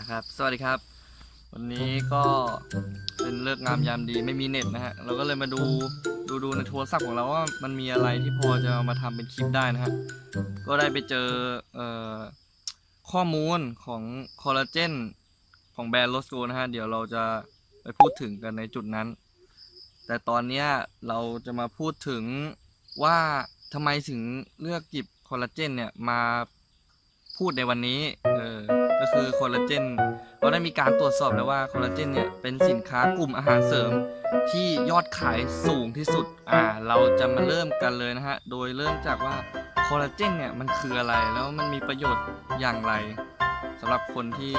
ะครับ สวัสดีครับ วันนี้ก็เป็นเลิกงามยามดีไม่มีเน็ตนะฮะ เราก็เลยมาดูดูดูในโทรศัพท์ของเราว่ามันมีอะไรที่พอจะเอามาทำเป็นคลิปได้นะฮะ ก็ได้ไปเจอเอ่อข้อมูลของคอลลาเจนของแบรนด์โลสโกนะฮะ เดี๋ยวเราจะไปพูดถึงกันในจุดนั้น แต่ตอนนี้เราจะมาพูดถึงว่าทำไมถึงเลือกหยิบคอลลาเจนเนี่ยมาพูดในวันนี้ เออ คือคอลลาเจนเราได้มีการตรวจสอบแล้วว่าคอลลาเจนเนี่ยเป็นสินค้ากลุ่มอาหารเสริมที่ยอดขายสูงที่สุด อ่า เราจะมาเริ่มกันเลยนะฮะ โดยเริ่มจากว่าคอลลาเจนเนี่ยมันคืออะไรแล้วมันมีประโยชน์อย่างไรสำหรับคนที่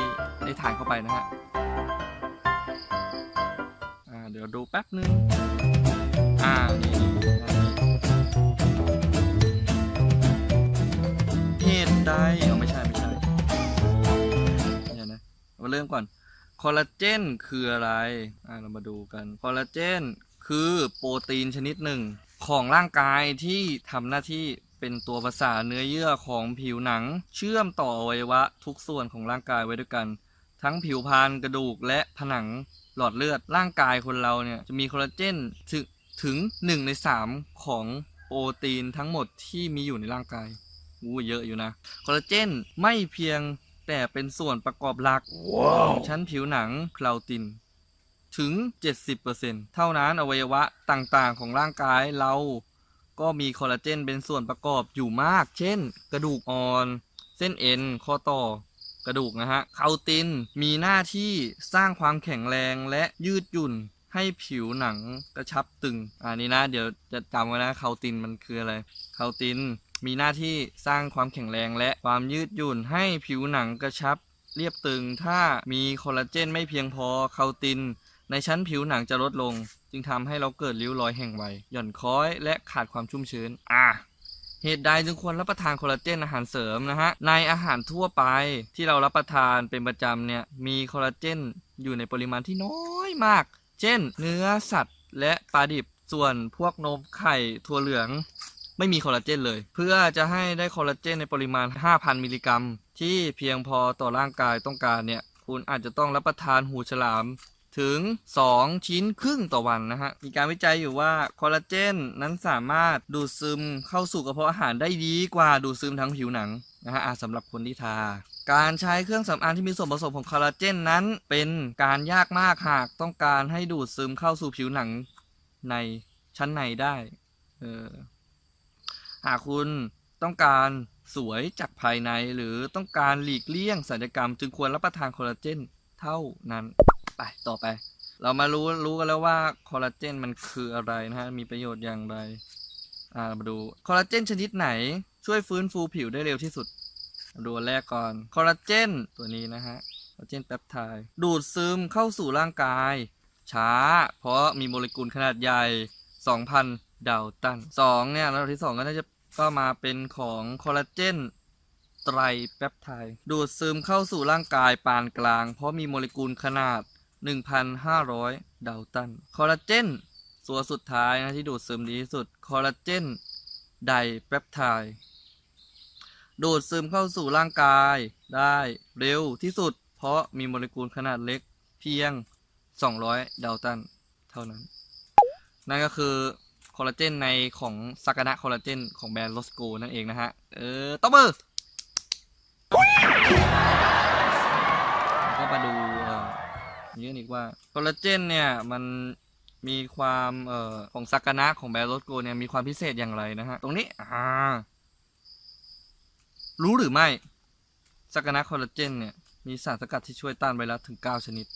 ได้ทานเข้าไปนะฮะอ่าเดี๋ยวดูแป๊บนึง อ่านี่นี่นี่เหตุใดเอาไม่ใช่ไม่ใช่ เริ่มก่อนคอลลาเจนคืออะไรอ่าเรามาดูกันคอลลาเจนคือโปรตีนชนิดหนึ่ง ของร่างกายที่ทำหน้าที่เป็นตัวประสานเนื้อเยื่อของผิวหนัง เชื่อมต่ออวัยวะทุกส่วนของร่างกายไว้ด้วยกัน ทั้งผิวพรรณกระดูกและผนังหลอดเลือดร่างกายคนเราเนี่ยจะมีคอลลาเจนถึงถึง 1 ใน 3 ของโปรตีนทั้งหมดที่มีอยู่ในร่างกายอู้เยอะอยู่นะคอลลาเจนไม่เพียง แต่เป็นส่วนประกอบหลักของชั้นผิวหนังคลาติน ถึง 70%เท่านั้นอวัยวะต่างๆ ของร่างกายเรา ก็มีคอลลาเจนเป็นส่วนประกอบอยู่มาก เช่น กระดูกอ่อน เส้นเอ็น ข้อต่อกระดูกนะฮะคาตินมีหน้าที่สร้างความแข็งแรงและยืดหยุ่นให้ผิวหนังกระชับตึงอ่านี่นะ เดี๋ยวจะจำไว้นะคาตินมันคืออะไรคาติน มีหน้าที่สร้างความแข็งแรงและความยืดหยุ่นให้ผิวหนังกระชับ เรียบตึงถ้ามีคอลลาเจนไม่เพียงพอคาติน ในชั้นผิวหนังจะลดลง จึงทำให้เราเกิดริ้วรอยแห่งวัยหย่อนคล้อยและขาดความชุ่มชื้นอะเหตุใดจึงควรรับประทานคอลลาเจนอาหารเสริมนะฮะ ในอาหารทั่วไปที่เรารับประทานเป็นประจำเนี่ย มีคอลลาเจนอยู่ในปริมาณที่น้อยมาก เช่น เนื้อสัตว์และปลาดิบ ส่วนพวกนมไข่ ถั่วเหลือง ไม่มีคอลลาเจนเลย เพื่อจะให้ได้คอลลาเจนในปริมาณ 5,000 มิลลิกรัม ที่เพียงพอต่อร่างกายต้องการเนี่ย คุณอาจจะต้องรับประทานหูฉลามถึง 2 ชิ้นครึ่งต่อวันนะฮะ มีการวิจัยอยู่ว่าคอลลาเจนนั้นสามารถดูดซึมเข้าสู่กระเพาะอาหารได้ดีกว่าดูดซึมทั้งผิวหนังนะฮะสำหรับคนที่ทา การใช้เครื่องสำอางที่มีส่วนผสมของคอลลาเจนนั้น เป็นการยากมากหากต้องการให้ดูดซึมเข้าสู่ผิวหนังในชั้นในได้ เออ หากคุณต้องการสวยจากภายในหรือต้องการหลีกเลี่ยงศัลยกรรม จึงควรรับประทานคอลลาเจนเท่านั้นไปต่อไป เรามารู้รู้กันแล้วว่าคอลลาเจนมันคืออะไรนะฮะ มีประโยชน์อย่างไร อ่ามาดูคอลลาเจนชนิดไหน ช่วยฟื้นฟูผิวได้เร็วที่สุด ดูแรกก่อนคอลลาเจนตัวนี้นะฮะคอลลาเจนแปปไทด์ดูดซึมเข้าสู่ร่างกาย ช้า เพราะมีโมเลกุลขนาดใหญ่ 2,000 ดาลตันสองเนี่ยระดับที่สองก็น่าจะ ก็มาเป็นของคอลลาเจนไตรแปปไทด์ดูดซึมเข้าสู่ร่างกายปานกลาง เพราะมีโมเลกุลขนาด 1,500ดาลตัน คอลลาเจนตัวสุดท้ายนะที่ดูดซึมดีที่สุด คอลลาเจนไดแปปไทด์ดูดซึมเข้าสู่ร่างกายได้เร็วที่สุด เพราะมีโมเลกุลขนาดเล็กเพียง 200ดาลตัน เท่านั้น นั่นก็คือ คอลลาเจนในของซากานะคอลลาเจนของแบรนด์โลสโกนั่นเองนะฮะ เออตบมือก็มาดูเอ่อนี่นอีกว่าคอลลาเจนเนี่ยมันมีความเอ่อของซากานะของแบรนด์โลสโกเนี่ยมีความพิเศษอย่างไรนะฮะ ตรงนี้อ่ารู้หรือไม่ซากานะคอลลาเจนเนี่ยมีสารสกัดที่ช่วยต้านไวรัสถึง 9 ชนิด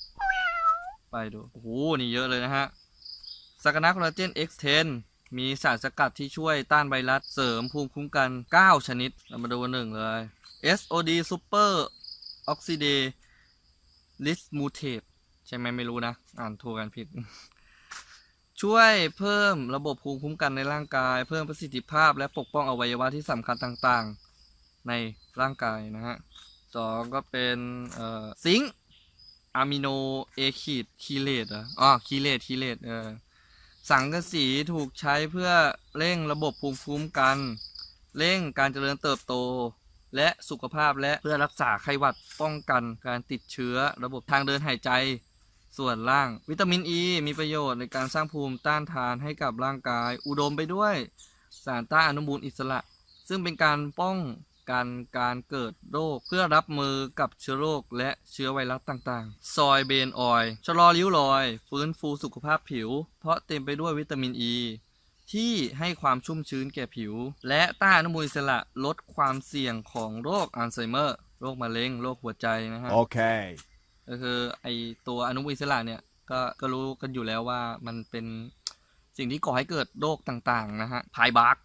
ไปดู โอ้โห นี่เยอะเลยนะฮะซากานะคอลลาเจน X10 มีสารสกัดที่ช่วยต้านไวรัสเสริมภูมิคุ้มกัน 9 ชนิด เรามาดูหนึ่งเลย SOD Super Oxidase Dismutase ใช่ไหมไม่รู้นะ อ่านถูกกันผิด ช่วยเพิ่มระบบภูมิคุ้มกันในร่างกาย เพิ่มประสิทธิภาพและปกป้องอวัยวะที่สำคัญต่างๆ ในร่างกายนะฮะสองก็เป็นเอ่อซิงค์อะมิโนเอคีดคีเลตอะอ๋อคีเลตคีเลตเออ สังกะสีถูกใช้เพื่อเร่งระบบภูมิคุ้มกัน เร่งการเจริญเติบโต และสุขภาพและเพื่อรักษาไข้หวัดป้องกันการติดเชื้อระบบทางเดินหายใจ ส่วนล่าง วิตามินอ e ีมีประโยชน์ในการสร้างภูมิต้านทานให้กับร่างกาย อุดมไปด้วย สารต้านอนุมูลอิสระ ซึ่งเป็นการป้อง กันการเกิดโรคเพื่อรับมือกับเชื้อโรคและเชื้อไวรัสต่างๆ ซอยเบนออยล์ชะลอริ้วรอย ฟื้นฟูสุขภาพผิว เพราะเต็มไปด้วยวิตามินอ e, ีที่ให้ความชุ่มชื้นแก่ผิว และต้านอนุมูลอิสระลดความเสี่ยงของโรคอัลไซเมอร์ โรคมะเร็ง โรคหัวใจนะฮะ Okay. ก็คือไอตัวอนุมูลอิสระเนี่ยก็ก็รู้กันอยู่แล้วว่ามันเป็นสิ่งที่ก่อให้เกิดโรคต่างๆนะฮะพายบาร์ก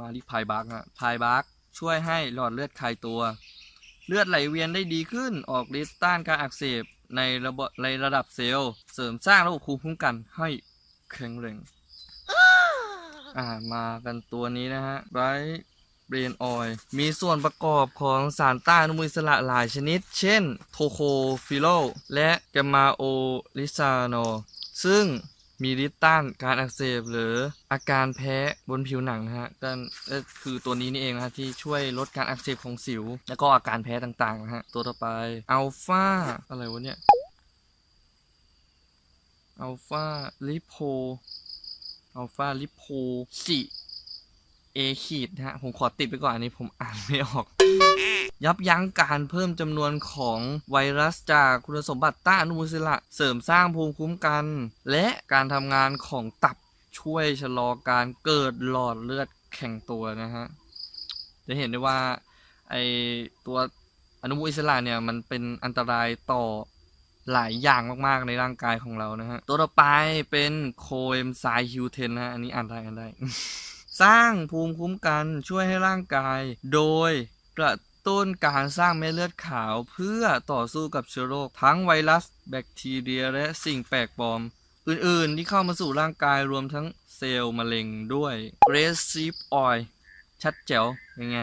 มาที่พายบาร์กฮะพายบาร์ก ช่วยให้หลอดเลือดคลายตัว เลือดไหลเวียนได้ดีขึ้นออกฤทธิ์ต้านการอักเสบในระบบในระดับเซลล์ เสริมสร้างระบบภูมิคุ้มกันให้แข็งแรงอ่ามากันตัวนี้นะฮะไรเบรนออยมีส่วนประกอบของสารต้านอนุมูลอิสระหลายชนิด เช่น โทโคฟิโล และแกมมาโอลิซาโนซึ่ง มีฤทธิ์ต้านการอักเสบหรืออาการแพ้บนผิวหนังนะฮะก็ก็คือตัวนี้นี่เองนะฮะที่ช่วยลดการอักเสบของสิว แล้วก็อาการแพ้ต่างๆนะฮะตัวต่อไปอัลฟาอะไรวะเนี่ยอัลฟาลิโพอัลฟาลิโพสิ เอขีดนะฮะผมขอติดไปก่อนอันนี้ผมอ่านไม่ออก ยับยั้งการเพิ่มจำนวนของไวรัสจากคุณสมบัติต้านอนุมูลอิสระเสริมสร้างภูมิคุ้มกัน และการทำงานของตับช่วยชะลอการเกิดหลอดเลือดแข็งตัวนะฮะ จะเห็นได้ว่าไอตัวอนุมูลอิสระเนี่ยมันเป็นอันตรายต่อหลายอย่างมากๆในร่างกายของเรานะฮะ ตัวต่อไปเป็นโคเอนไซฮิวเทนนะฮะ อันนี้อ่านได้อ่านได้ สร้างภูมิคุ้มกันช่วยให้ร่างกาย โดยกระตุ้นการสร้างเม็ดเลือดขาวเพื่อต่อสู้กับเชื้อโรคทั้งไวรัส แบคทีเรีย และสิ่งแปลกปลอม อื่นๆ ที่เข้ามาสู่ร่างกายรวมทั้งเซลล์มะเร็งด้วย r e c i p Oil ชัดแจ๋วยังไง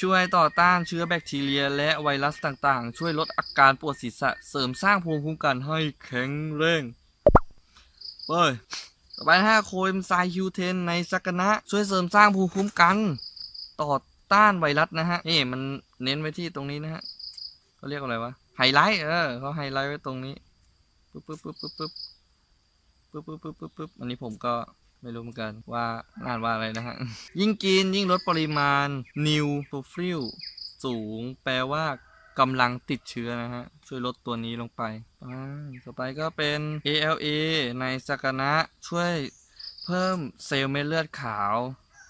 ช่วยต่อต้านเชื้อแบคทีเรีย และไวรัสต่างๆ ช่วยลดอาการปวดศีรษะเสริมสร้างภูมิคุ้มกันให้แข็งแรงเฮ้ย ต่อไปนะฮะโคเอนไซม์ฮิวเทนในสักนะ ช่วยเสริมสร้างภูมิคุ้มกัน ต่อต้านไวรัสนะฮะ นี่มันเน้นไว้ที่ตรงนี้นะฮะเขาเรียกอะไรวะ ไฮไลท์ เออเขาไฮไลท์ไว้ตรงนี้ ปึ๊บปึ๊บปึ๊บปึ๊บปึ๊บปึ๊บปึ๊บปึ๊บปึ๊บปึ๊บอันนี้ผมก็ไม่รู้เหมือนกันว่าอ่านว่าอะไรนะฮะ ยิ่งกินยิ่งลดปริมาณนิวโทฟิลสูง แปลว่า กำลังติดเชื้อนะฮะ ช่วยลดตัวนี้ลงไปต่อไปก็เป็น ALA ในสักนะช่วยเพิ่มเซลล์เม็ดเลือดขาว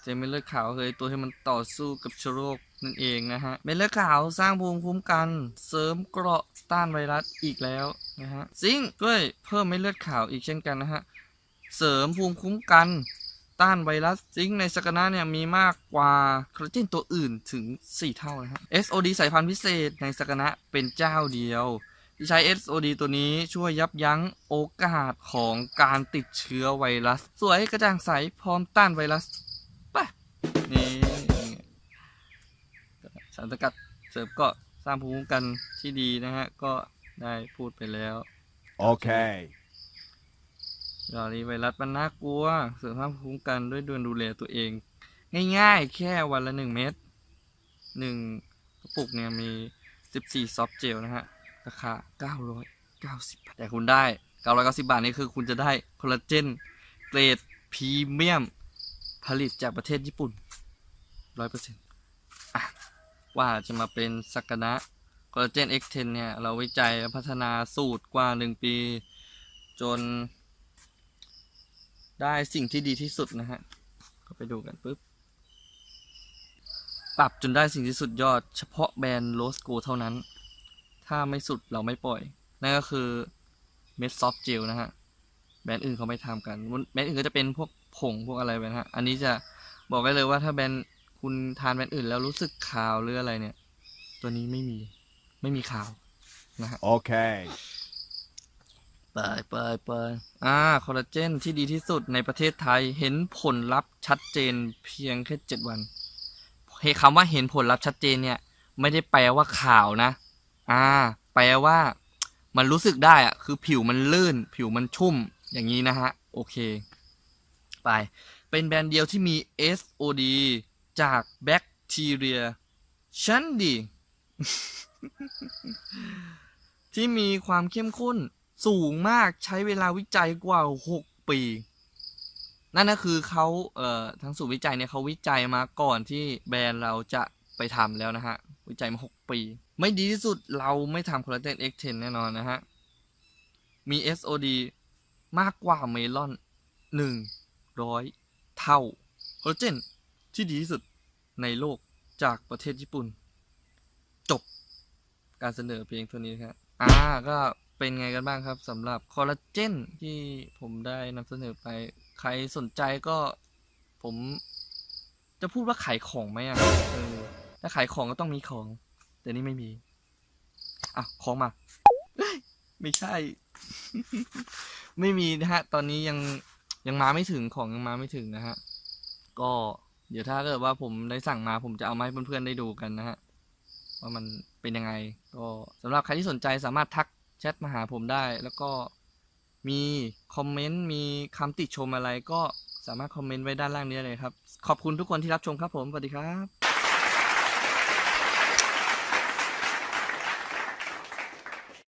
เซลล์เม็ดเลือดขาวเคือตัวที่มันต่อสู้กับเชื้อโรคนั่นเองนะฮะ เม็ดเลือดขาวสร้างภูมิคุ้มกัน เสริมเกราะต้านไวรัสอีกแล้วนะฮะ ซิงค์ช่วยเพิ่มเม็ดเลือดขาวอีกเช่นกันนะฮะ เสริมภูมิคุ้มกัน ต้านไวรัสซิงในสกนะเนี่ยมีมากกว่าคอลลาเจนตัวอื่นถึง 4 เท่านะฮะ SOD สายพันธุ์พิเศษในสกนะเป็นเจ้าเดียว ที่ใช้ SOD ตัวนี้ช่วยยับยั้งโอกาสของการติดเชื้อไวรัส สวยกระจ่างใสพร้อมต้านไวรัสไปนี่สารสกัดเสริมเก็สร้างภูมิคุ้มกันที่ดีนะฮะก็ได้พูดไปแล้ว Okay. ยาลีไวรัสมันน่ากลัว เสริมสร้างภูมิคุ้มกันด้วยดวนดูแลตัวเอง ง่ายๆ แค่วันละหนึ่งเม็ดหนึ่งกระปุกเนี่ยมี14ซอฟต์เจลนะฮะ ราคา990บาทแต่คุณได้990บาทนี่คือคุณจะได้คอลลาเจนเกรดพรีเมียม ผลิตจากประเทศญี่ปุ่น100%อะว่าจะมาเป็นสักนะคอลลาเจน X10 เนี่ย เราวิจัยและพัฒนาสูตรกว่า 1 ปี จน ได้สิ่งที่ดีที่สุดนะฮะ ก็ไปดูกันปุ๊บ ปรับจนได้สิ่งที่สุดยอด เฉพาะแบรนด์โรสโกเท่านั้น ถ้าไม่สุดเราไม่ปล่อย นั่นก็คือเม็ดซอฟต์เจลนะฮะ แบรนด์อื่นเขาไม่ทำกัน แบรนด์อื่นก็จะเป็นพวกผงพวกอะไรไปนะฮะ อันนี้จะบอกได้เลยว่าถ้าแบรนด์คุณทานแบรนด์อื่นแล้วรู้สึกขาวหรืออะไรเนี่ย ตัวนี้ไม่มีไม่มีขาว Okay. ไปไปไปอ่า คอลลาเจนที่ดีที่สุดในประเทศไทย เห็นผลลัพธ์ชัดเจนเพียงแค่เจ็ดวันเฮ้คำว่าเห็นผลลัพธ์ชัดเจนเนี่ย ไม่ได้แปลว่าขาวนะ อ่า แปลว่า มันรู้สึกได้อะคือผิวมันลื่น ผิวมันชุ่ม อย่างนี้นะฮะ โอเค ไป เป็นแบรนด์เดียวที่มี SOD จากแบคทีเรียฉันดีที่มีความเข้มข้น สูงมากใช้เวลาวิจัยกว่า 6 ปี นั่นก็คือเขาเอ่อทั้งสูตรวิจัยเนี่ยเขาวิจัยมาก่อนที่แบรนด์เราจะไปทำแล้วนะฮะ วิจัยมา 6 ปี ไม่ดีที่สุดเราไม่ทำคอลลาเจน X10 แน่นอนนะฮะ มี SOD มากกว่าเมลอน 100 เท่าคอลลาเจนที่ดีที่สุดในโลกจากประเทศญี่ปุ่น จบการเสนอเพียงเท่านี้ครับอ่าก็ เป็นไงกันบ้างครับสำหรับคอลลาเจนที่ผมได้นำเสนอไป ใครสนใจก็ผม จะพูดว่าขายของไหมอะเออถ้าขายของก็ต้องมีของ แต่นี่ไม่มี อะ ของมา ไม่ใช่ ไม่มีนะฮะ ตอนนี้ยังยังมาไม่ถึงของยังมาไม่ถึงนะฮะ ก็เดี๋ยวถ้าเกิดว่าผมได้สั่งมาผมจะเอามาให้เพื่อนๆได้ดูกันนะฮะว่ามันเป็นยังไง ก็สำหรับใครที่สนใจสามารถทัก แชทมาหาผมได้ แล้วก็มีคอมเมนต์มีคำติชมอะไรก็สามารถคอมเมนต์ไว้ด้านล่างนี้เลยครับ ขอบคุณทุกคนที่รับชมครับผม สวัสดีครับ